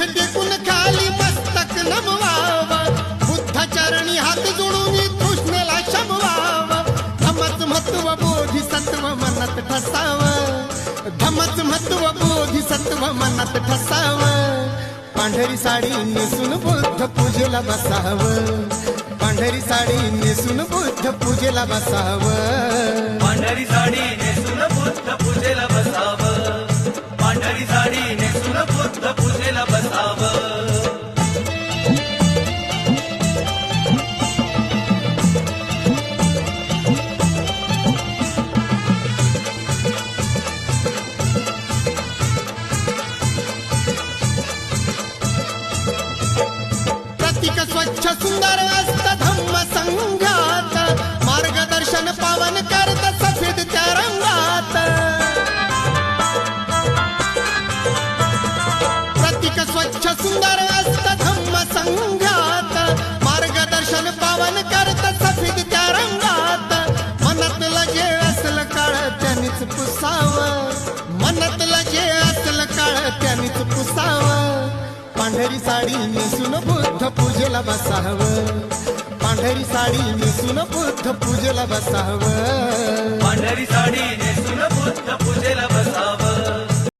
टेकून खाली मस्तक नमवावा. बुद्धचरणी हात जोडून कृष्णेला शमवावा. धमच महत्त्व बोधी सत्व मनात ठसाव. धमच महत्त्व बोधी सत्व मनात ठसाव. पांढरी साडी नेसून बुद्ध पूजेला बसाव. पांढरी साडी नेसून बुद्ध पूजेला बसाव. पांढरी साडी प्रतीक स्वच्छ सुंदर असत धम्म संघात. मार्गदर्शन पावन करत सफेद त्या रंगात प्रतीक स्वच्छ सुंदर असत धम्म संघात. मार्गदर्शन पावन करत सफेद त्या रंगात मनात जे असल काळ त्यांनीच पुसावं. पांढरी साडी नेसून बुद्ध पूजेला बसावं. पांढरी साडी नेसून बुद्ध पूजेला बसावं. पांढरी साडी नेसून